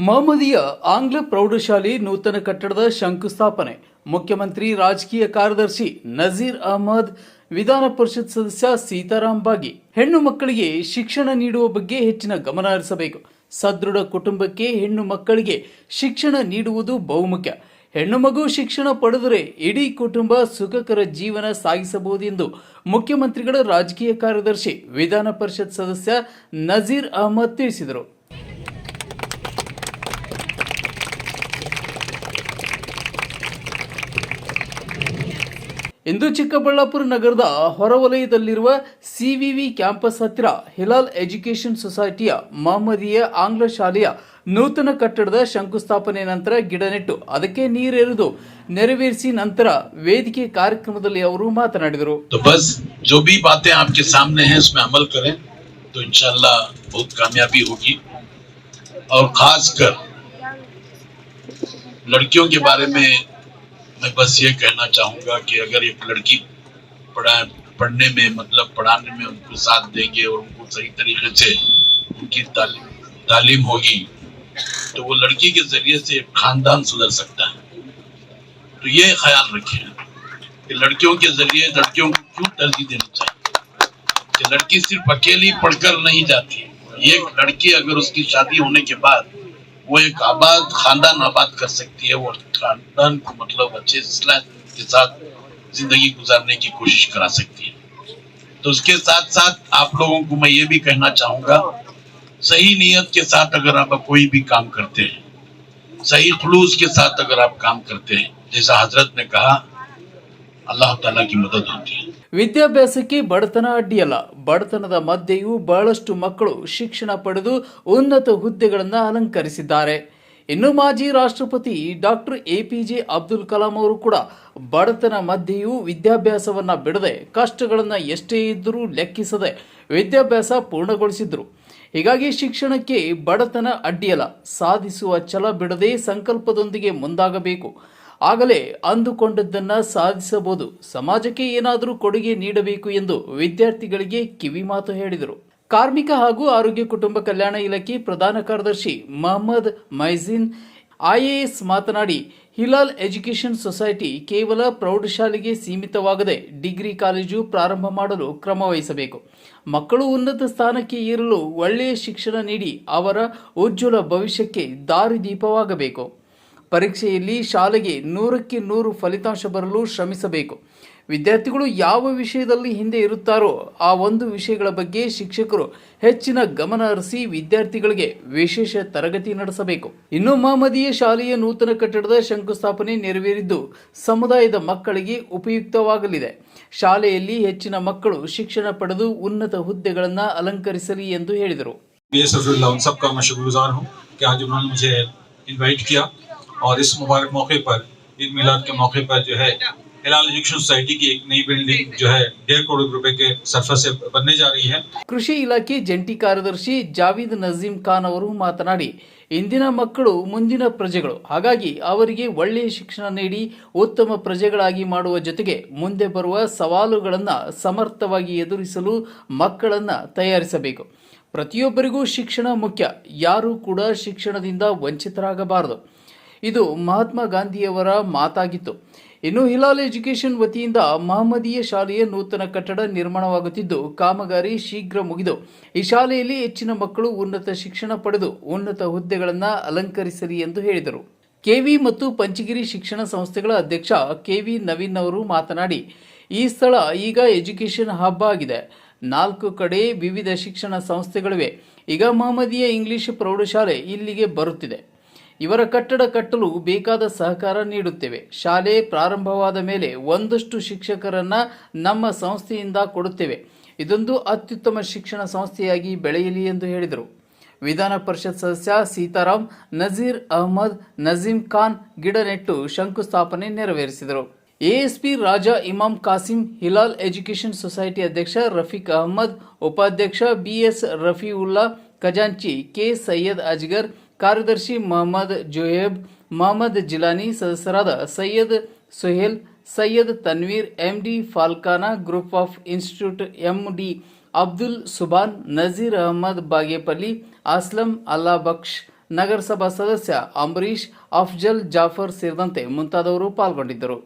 ಮಹಮ್ಮದಿಯ ಆಂಗ್ಲ ಪ್ರೌಢಶಾಲೆ ನೂತನ ಕಟ್ಟಡದ ಶಂಕುಸ್ಥಾಪನೆ. ಮುಖ್ಯಮಂತ್ರಿ, ರಾಜಕೀಯ ಕಾರ್ಯದರ್ಶಿ ನಜೀರ್ ಅಹಮದ್, ವಿಧಾನ ಪರಿಷತ್ ಸದಸ್ಯ ಸೀತಾರಾಮ್ ಬಾಗಿ. ಹೆಣ್ಣು ಮಕ್ಕಳಿಗೆ ಶಿಕ್ಷಣ ನೀಡುವ ಬಗ್ಗೆ ಹೆಚ್ಚಿನ ಗಮನ ಹರಿಸಬೇಕು. ಸದೃಢ ಕುಟುಂಬಕ್ಕೆ ಹೆಣ್ಣು ಮಕ್ಕಳಿಗೆ ಶಿಕ್ಷಣ ನೀಡುವುದು ಬಹುಮುಖ್ಯ. ಹೆಣ್ಣು ಮಗು ಶಿಕ್ಷಣ ಪಡೆದರೆ ಇಡೀ ಕುಟುಂಬ ಸುಖಕರ ಜೀವನ ಸಾಗಿಸಬಹುದು ಎಂದು ಮುಖ್ಯಮಂತ್ರಿಗಳ ರಾಜಕೀಯ ಕಾರ್ಯದರ್ಶಿ, ವಿಧಾನ ಪರಿಷತ್ ಸದಸ್ಯ ನಜೀರ್ ಅಹಮದ್ ತಿಳಿಸಿದರು. ಇಂದು ಚಿಕ್ಕಬಳ್ಳಾಪುರ ನಗರದ ಹೊರವಲಯದಲ್ಲಿರುವ ಸಿವಿವಿ ಕ್ಯಾಂಪಸ್ ಹತ್ತಿರ ಹಿಲಾಲ್ ಎಜುಕೇಷನ್ ಸೊಸೈಟಿಯ ಮಹಮ್ಮದಿಯ ಆಂಗ್ಲ ಶಾಲೆಯ ನೂತನ ಕಟ್ಟಡದ ಶಂಕುಸ್ಥಾಪನೆ ನಂತರ ಗಿಡ ನೆಟ್ಟು ಅದಕ್ಕೆ ನೀರೆರೆದು ನೆರವೇರಿಸಿ ನಂತರ ವೇದಿಕೆ ಕಾರ್ಯಕ್ರಮದಲ್ಲಿ ಅವರು ಮಾತನಾಡಿದರು तो बस जो भी बातें आपके सामने हैं उसमें अमल करें तो इंशाल्लाह बहुत कामयाबी होगी और खासकर लड़कियों के बारे में मैं बस ये कहना चाहूँगा कि अगर एक लड़की पढ़ा, पढ़ने में मतलब पढ़ाने में उनको साथ देंगे और उनको सही तरीके से उनकी तालीम तालीम होगी तो वो लड़की के ज़रिए से खानदान सुधर सकता है। तो ये ख्याल रखें कि लड़कियों के ज़रिए लड़कियों को क्यों तरजीह देनी चाहिए? कि लड़की सिर्फ़ अकेली पढ़कर नहीं जाती। एक लड़की अगर उसकी शादी होने के बाद वो एक आबाद खानदान आबाद कर सकती है, वो खानदान को मतलब अच्छे के साथ ज़िंदगी गुजारने की कोशिश करा सकती है। तो उसके साथ साथ आप लोगों को मैं ये भी कहना चाहूँगा, सही नीयत के साथ अगर आप कोई भी काम करते हैं, सही खलूस के साथ अगर आप काम करते हैं, जैसा हज़रत ने कहा, अल्लाह ताला की मदद होती है। ವಿದ್ಯಾಭ್ಯಾಸಕ್ಕೆ ಬಡತನ ಅಡ್ಡಿಯಲ್ಲ. ಬಡತನದ ಮಧ್ಯೆಯೂ ಬಹಳಷ್ಟು ಮಕ್ಕಳು ಶಿಕ್ಷಣ ಪಡೆದು ಉನ್ನತ ಹುದ್ದೆಗಳನ್ನು ಅಲಂಕರಿಸಿದ್ದಾರೆ. ಇನ್ನು ಮಾಜಿ ರಾಷ್ಟ್ರಪತಿ doctor A P J Abdul Kalam ಅವರು ಕೂಡ ಬಡತನ ಮಧ್ಯೆಯೂ ವಿದ್ಯಾಭ್ಯಾಸವನ್ನ ಬಿಡದೆ ಕಷ್ಟಗಳನ್ನು ಎಷ್ಟೇ ಇದ್ದರೂ ಲೆಕ್ಕಿಸದೆ ವಿದ್ಯಾಭ್ಯಾಸ ಪೂರ್ಣಗೊಳಿಸಿದ್ರು. ಹೀಗಾಗಿ ಶಿಕ್ಷಣಕ್ಕೆ ಬಡತನ ಅಡ್ಡಿಯಲ್ಲ. ಸಾಧಿಸುವ ಛಲ ಬಿಡದೆ ಸಂಕಲ್ಪದೊಂದಿಗೆ ಮುಂದಾಗಬೇಕು. ಆಗಲೇ ಅಂದುಕೊಂಡದ್ದನ್ನು ಸಾಧಿಸಬಹುದು. ಸಮಾಜಕ್ಕೆ ಏನಾದರೂ ಕೊಡುಗೆ ನೀಡಬೇಕು ಎಂದು ವಿದ್ಯಾರ್ಥಿಗಳಿಗೆ ಕಿವಿ ಮಾತು ಹೇಳಿದರು. ಕಾರ್ಮಿಕ ಹಾಗೂ ಆರೋಗ್ಯ ಕುಟುಂಬ ಕಲ್ಯಾಣ ಇಲಾಖೆ ಪ್ರಧಾನ ಕಾರ್ಯದರ್ಶಿ ಮಹಮ್ಮದ್ ಮೈಜಿನ್ ಐಎಎಸ್ ಮಾತನಾಡಿ, ಹಿಲಾಲ್ ಎಜುಕೇಷನ್ ಸೊಸೈಟಿ ಕೇವಲ ಪ್ರೌಢಶಾಲೆಗೆ ಸೀಮಿತವಾಗದೆ ಡಿಗ್ರಿ ಕಾಲೇಜು ಪ್ರಾರಂಭ ಮಾಡಲು ಕ್ರಮ ವಹಿಸಬೇಕು. ಮಕ್ಕಳು ಉನ್ನತ ಸ್ಥಾನಕ್ಕೆ ಏರಲು ಒಳ್ಳೆಯ ಶಿಕ್ಷಣ ನೀಡಿ ಅವರ ಉಜ್ವಲ ಭವಿಷ್ಯಕ್ಕೆ ದಾರಿದೀಪವಾಗಬೇಕು ಪರೀಕ್ಷೆಯಲ್ಲಿ ಶಾಲೆಗೆ ನೂರಕ್ಕೆ ನೂರು ಫಲಿತಾಂಶ ಬರಲು ಶ್ರಮಿಸಬೇಕು. ವಿದ್ಯಾರ್ಥಿಗಳು ಯಾವ ವಿಷಯದಲ್ಲಿ ಹಿಂದೆ ಇರುತ್ತಾರೋ ಆ ಒಂದು ವಿಷಯಗಳ ಬಗ್ಗೆ ಶಿಕ್ಷಕರು ಹೆಚ್ಚಿನ ಗಮನ ಹರಿಸಿ ವಿದ್ಯಾರ್ಥಿಗಳಿಗೆ ವಿಶೇಷ ತರಗತಿ ನಡೆಸಬೇಕು. ಇನ್ನು ಮಹಮ್ಮದೀಯ ಶಾಲೆಯ ನೂತನ ಕಟ್ಟಡದ ಶಂಕುಸ್ಥಾಪನೆ ನೆರವೇರಿದ್ದು ಸಮುದಾಯದ ಮಕ್ಕಳಿಗೆ ಉಪಯುಕ್ತವಾಗಲಿದೆ. ಶಾಲೆಯಲ್ಲಿ ಹೆಚ್ಚಿನ ಮಕ್ಕಳು ಶಿಕ್ಷಣ ಪಡೆದು ಉನ್ನತ ಹುದ್ದೆಗಳನ್ನು ಅಲಂಕರಿಸಲಿ ಎಂದು ಹೇಳಿದರು. बी एस रफील्ला उन सबका मैं शुक्रगुजार हूँ कि आज उन्होंने मुझे इनवाइट किया और इस मुबारक मौके पर ईद मिलाद के मौके पर जो है हिलाल एजुकेशन सोसाइटी की एक नई बिल्डिंग जो है डेढ़ करोड़ रुपए के सरफर से बनने जा रही है ಕೃಷಿ ಇಲಾಖೆ ಜಂಟಿ ಕಾರ್ಯದರ್ಶಿ ಜಾವೀದ್ ನಜೀಂ ಖಾನ್ ಅವರು ಮಾತನಾಡಿ ಇಂದಿನ ಮಕ್ಕಳು ಮುಂದಿನ ಪ್ರಜೆಗಳು ಹಾಗಾಗಿ ಅವರಿಗೆ ಒಳ್ಳೆಯ ಶಿಕ್ಷಣ ನೀಡಿ ಉತ್ತಮ ಪ್ರಜೆಗಳಾಗಿ ಮಾಡುವ ಜೊತೆಗೆ ಮುಂದೆ ಬರುವ ಸವಾಲುಗಳನ್ನು ಸಮರ್ಥವಾಗಿ ಎದುರಿಸಲು ಮಕ್ಕಳನ್ನು ತಯಾರಿಸಬೇಕು ಪ್ರತಿಯೊಬ್ಬರಿಗೂ ಶಿಕ್ಷಣ ಮುಖ್ಯ ಯಾರೂ ಕೂಡ ಶಿಕ್ಷಣದಿಂದ ವಂಚಿತರಾಗಬಾರದು ಇದು ಮಹಾತ್ಮ ಗಾಂಧಿಯವರ ಮಾತಾಗಿತ್ತು. ಇನ್ನು ಹಿಲಾಲ್ ಎಜುಕೇಷನ್ ವತಿಯಿಂದ ಮಹಮ್ಮದೀಯ ಶಾಲೆಯ ನೂತನ ಕಟ್ಟಡ ನಿರ್ಮಾಣವಾಗುತ್ತಿದ್ದು, ಕಾಮಗಾರಿ ಶೀಘ್ರ ಮುಗಿದು, ಈ ಶಾಲೆಯಲ್ಲಿ ಹೆಚ್ಚಿನ ಮಕ್ಕಳು ಉನ್ನತ ಶಿಕ್ಷಣ ಪಡೆದು ಉನ್ನತ ಹುದ್ದೆಗಳನ್ನು ಅಲಂಕರಿಸಲಿ ಎಂದು ಹೇಳಿದರು. ಕೆವಿ ಮತ್ತು ಪಂಚಗಿರಿ ಶಿಕ್ಷಣ ಸಂಸ್ಥೆಗಳ ಅಧ್ಯಕ್ಷ ಕೆವಿ ನವೀನ್ ಅವರು ಮಾತನಾಡಿ, ಈ ಸ್ಥಳ ಈಗ ಎಜುಕೇಷನ್ ಹಬ್ ಆಗಿದೆ. ನಾಲ್ಕು ಕಡೆ ವಿವಿಧ ಶಿಕ್ಷಣ ಸಂಸ್ಥೆಗಳಿವೆ. ಈಗ ಮಹಮ್ಮದಿಯ ಇಂಗ್ಲಿಷ್ ಪ್ರೌಢಶಾಲೆ ಇಲ್ಲಿಗೆ ಬರುತ್ತಿದೆ. ಇವರ ಕಟ್ಟಡ ಕಟ್ಟಲು ಬೇಕಾದ ಸಹಕಾರ ನೀಡುತ್ತೇವೆ. ಶಾಲೆ ಪ್ರಾರಂಭವಾದ ಮೇಲೆ ಒಂದಷ್ಟು ಶಿಕ್ಷಕರನ್ನ ನಮ್ಮ ಸಂಸ್ಥೆಯಿಂದ ಕೊಡುತ್ತೇವೆ. ಇದೊಂದು ಅತ್ಯುತ್ತಮ ಶಿಕ್ಷಣ ಸಂಸ್ಥೆಯಾಗಿ ಬೆಳೆಯಲಿ ಎಂದು ಹೇಳಿದರು. ವಿಧಾನ ಪರಿಷತ್ ಸದಸ್ಯ ಸೀತಾರಾಮ್ ನಜೀರ್ ಅಹಮದ್ ನಜೀಂ ಖಾನ್ ಗಿಡ ನೆಟ್ಟು ಶಂಕುಸ್ಥಾಪನೆ ನೆರವೇರಿಸಿದರು. ASP Raja Imam Kasim, Hilal education society ಅಧ್ಯಕ್ಷ ರಫೀಕ್ ಅಹಮದ್, ಉಪಾಧ್ಯಕ್ಷ ಬಿಎಸ್ ರಫೀವುಲ್ಲಾ ಖಜಾಂಚಿ, ಕೆ ಸೈಯದ್ ಅಜ್ಗರ್ ಕಾರ್ಯದರ್ಶಿ ಮೊಹಮ್ಮದ್ ಜೋಯೇಬ್, ಮೊಹಮ್ಮದ್ ಜಿಲಾನಿ ಸದಸ್ಯರಾದ Syed Suhail, Syed Tanveer, MD ಫಾಲ್ಕಾನಾ, group of institute MD Abdul Subhan, Nazir Ahmed Bagepalli, Aslam Allah Baksh ನಗರಸಭಾ ಸದಸ್ಯ ಅಂಬರೀಶ್ ಅಫ್ಜಲ್ ಜಾಫರ್ ಸೇರಿದಂತೆ ಮುಂತಾದವರು ಪಾಲ್ಗೊಂಡಿದ್ದರು.